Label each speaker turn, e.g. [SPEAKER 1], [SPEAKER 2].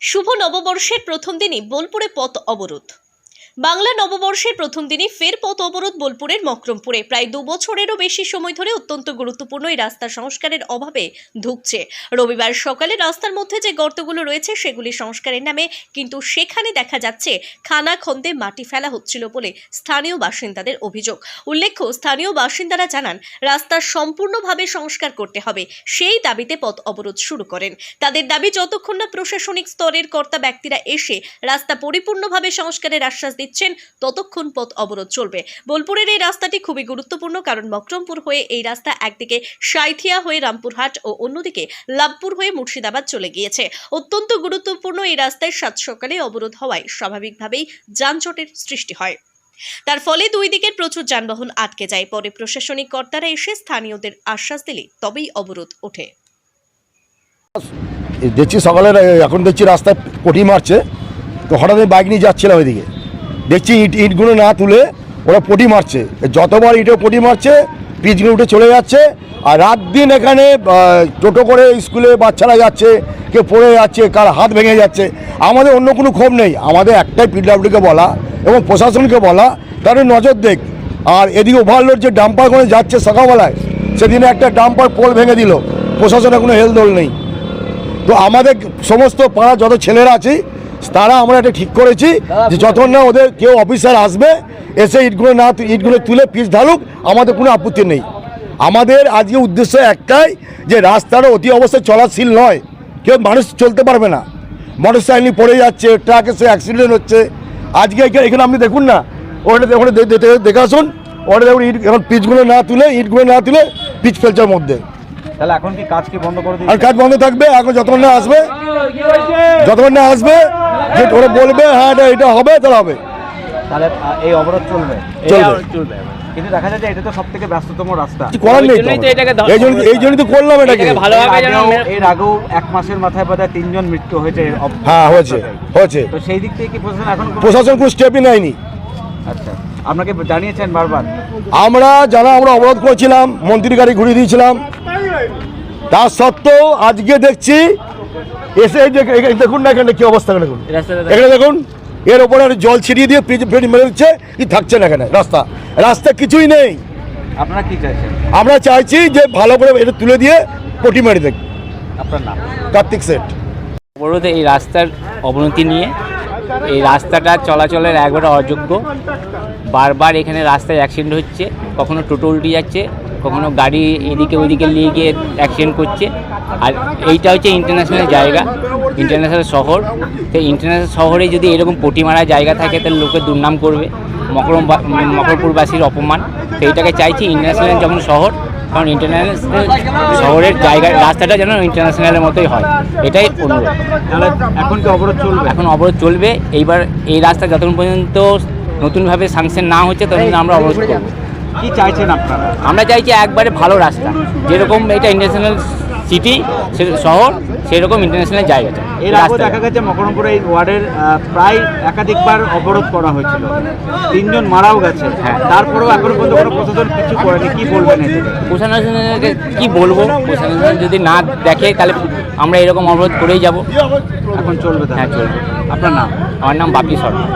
[SPEAKER 1] শুভ নববর্ষের প্রথম দিনই বোলপুরে পথ অবরোধ। বাংলা নববর্ষের প্রথম দিনই ফের পথ অবরোধ বোলপুরের মকরমপুরে। প্রায় দু বছরেরও বেশি সময় ধরে অত্যন্ত গুরুত্বপূর্ণ এই রাস্তা সংস্কারের অভাবে ধুকছে। রবিবার সকালে রাস্তার মধ্যে যে গর্তগুলো রয়েছে, সেগুলি সংস্কারের নামে কিন্তু সেখানে দেখা যাচ্ছে খানা খন্দে মাটি ফেলা হচ্ছিল বলে স্থানীয় বাসিন্দাদের অভিযোগ। উল্লেখ্য, স্থানীয় বাসিন্দারা জানান, রাস্তা সম্পূর্ণভাবে সংস্কার করতে হবে, সেই দাবিতে পথ অবরোধ শুরু করেন। তাদের দাবি, যতক্ষণ না প্রশাসনিক স্তরের কর্তা ব্যক্তিরা এসে রাস্তা পরিপূর্ণভাবে সংস্কারের আশ্বাস দিচ্ছেন, ততক্ষণ পথ অবরোধ চলবে। বোলপুরের এই রাস্তাটি খুবই গুরুত্বপূর্ণ কারণ মকরমপুর হয়ে এই রাস্তা একদিকে সাঁইথিয়া হয়ে রামপুরহাট ও অন্যদিকে লাভপুর হয়ে মুর্শিদাবাদ চলে গিয়েছে। অত্যন্ত গুরুত্বপূর্ণ এই রাস্তায় সাত সকালে অবরোধ হওয়ায় স্বাভাবিকভাবেই যানজটের সৃষ্টি হয়। তার ফলে দুই দিকের প্রচুর যানবাহন আটকে যায়। পরে প্রশাসনিক কর্তারা এসে স্থানীয়দের আশ্বাস দিলে তবেই অবরোধ ওঠে।
[SPEAKER 2] দেখছি সকালে এখন দেখছি রাস্তায় পটি মারছে। তো হঠাৎ আমি বাইক নিয়ে যাচ্ছিলাম ওইদিকে। দেখছি ইট, ইটগুলো না তুলে ওরা পটি মারছে। যতবার ইটে পটি মারছে, পিচগুলো উঠে চলে যাচ্ছে, আর রাত দিন এখানে টোটো করে স্কুলে বাচ্চারা যাচ্ছে, কেউ পড়ে যাচ্ছে, কার হাত ভেঙে যাচ্ছে। আমাদের অন্য কোনো ক্ষোভ নেই। আমাদের একটাই পিডব্লিউডিকে বলা এবং প্রশাসনকে বলা, তাদের নজর দেখ। আর এদিকে ওভারলোড যে ডাম্পার করে যাচ্ছে সকালবেলায়, সেদিনে একটা ডাম্পার পোল ভেঙে দিল। প্রশাসনের কোনো হেলদোল নেই। তো আমাদের সমস্ত পাড়া যত ছেলেরা আছে তারা আমরা এটা ঠিক করেছি যে যতক্ষণ না ওদের কেউ অফিসার আসবে এসে ইটগুলো না ইটগুলো তুলে পিচ ঢালুক আমাদের কোনো আপত্তি নেই। আমাদের আজকে উদ্দেশ্য একটাই যে রাস্তাটা অতি অবস্থায় চলাশীল নয় কেউ মানুষ চলতে পারবে না। মোটর সাইকেল পড়ে যাচ্ছে ট্রাক এসে অ্যাক্সিডেন্ট হচ্ছে। আজকে এখানে আপনি দেখুন না ওটা ওখানে দেখে আসুন ওটা দেখুন ইট এখন পিচগুলো না তুলে ইটগুলো না তুলে পিচ ফেলছে ওর মধ্যে।
[SPEAKER 3] তাহলে এখন কি কাজ কি বন্ধ করে
[SPEAKER 2] আর কাজ বন্ধ থাকবে এখন যতক্ষণ না আসবে যতক্ষণ না আসবে যে ওরা বলবে হ্যাঁ এটা এটা হবে তাহলে হবে।
[SPEAKER 3] তাহলে এই অবরোধ চলবে।
[SPEAKER 2] চলবে।
[SPEAKER 3] কিন্তু দেখা যায় যে এটা তো সব থেকে ব্যস্ততম রাস্তা।
[SPEAKER 2] করার নেই তো
[SPEAKER 4] জন্যই তো এটাকে ধ-
[SPEAKER 2] এই জন্য এই জন্যই তো করলাম এটাকে।
[SPEAKER 4] এটাকে ভালোভাবে যেন
[SPEAKER 3] এর আগেও এক মাসের মাথায় বোধহয় তিনজন মৃত্যু হয়েছে
[SPEAKER 2] হ্যাঁ হয়েছে হয়েছে।
[SPEAKER 3] তো সেই দিক থেকে কি প্রশাসন এখন
[SPEAKER 2] প্রশাসন কোনো স্টেপই নেয়নি।
[SPEAKER 3] আচ্ছা। আপনাকে জানিয়েছেন বারবার?
[SPEAKER 2] আমরা যারা আমরা অবরোধ করেছিলাম মন্ত্রী গাড়ি ঘুরিয়ে দিয়েছিলাম তা সত্ত্বেও আজকে দেখছি এসে এই যে- দেখুন না এখানে কি অবস্থা দেখুন। এখানে দেখুন এর ওপরে আর জল ছিটিয়ে দিয়ে পেট মেরে দিচ্ছে কি থাকছে না এখানে? রাস্তা। রাস্তা কিছুই নেই।
[SPEAKER 3] আপনারা কি চাইছেন?
[SPEAKER 2] আমরা চাইছি যে ভালো করে এটা তুলে দিয়ে পটি মেরে দেখ।
[SPEAKER 3] আপনার নাম?
[SPEAKER 2] কার্তিক সেট।
[SPEAKER 4] অবরোধে এই রাস্তার অবনতি নিয়ে এই রাস্তাটা চলাচলের একবারে অযোগ্য। বারবার এখানে রাস্তায় অ্যাক্সিডেন্ট হচ্ছে কখনো টোটো উল্টে যাচ্ছে কখনো গাড়ি এদিকে ওইদিকে নিয়ে গিয়ে অ্যাক্সিডেন্ট করছে। আর এইটা হচ্ছে ইন্টারন্যাশনাল জায়গা ইন্টারন্যাশনাল শহর। তো ইন্টারন্যাশনাল শহরে যদি এরকম পটি মারা জায়গা থাকে তাহলে লোকে দুর্নাম করবে। মকরম মকরপুরবাসীর অপমান। তো এইটাকে চাইছি ইন্টারন্যাশনাল যেমন শহর কারণ ইন্টারন্যাশনাল শহরের জায়গা রাস্তাটা যেন ইন্টারন্যাশনালের মতোই হয়। এটাই অনুরোধ।
[SPEAKER 3] তাহলে এখন কি অবরোধ চলবে?
[SPEAKER 4] এখন অবরোধ চলবে। এইবার এই রাস্তা যতক্ষণ পর্যন্ত নতুনভাবে সাংশন না হচ্ছে ততক্ষণ আমরা অবরোধ করব।
[SPEAKER 3] কি চাইছেন আপনারা?
[SPEAKER 4] আমরা চাইছি একবারে ভালো রাস্তা। যেরকম এটা ইন্টারন্যাশনাল সিটি শহর সেরকম ইন্টারন্যাশনাল জায়গাটা
[SPEAKER 3] এর আগেও দেখা গেছে মকরমপুরে এই ওয়ার্ডের প্রায় একাধিকবার অবরোধ করা হয়েছিল। তিনজন মারাও গেছে। হ্যাঁ। তারপরেও এখন পর্যন্ত কোনো প্রশাসন কিছু করেনি। কি বলবেন
[SPEAKER 4] প্রশাসনকে কি বলব? প্রশাসন যদি না দেখে তাহলে আমরা এরকম অবরোধ করেই যাব।
[SPEAKER 3] এখন চলবে?
[SPEAKER 4] হ্যাঁ চলবে।
[SPEAKER 3] আপনার নাম?
[SPEAKER 4] আমার নাম বাপি সরকার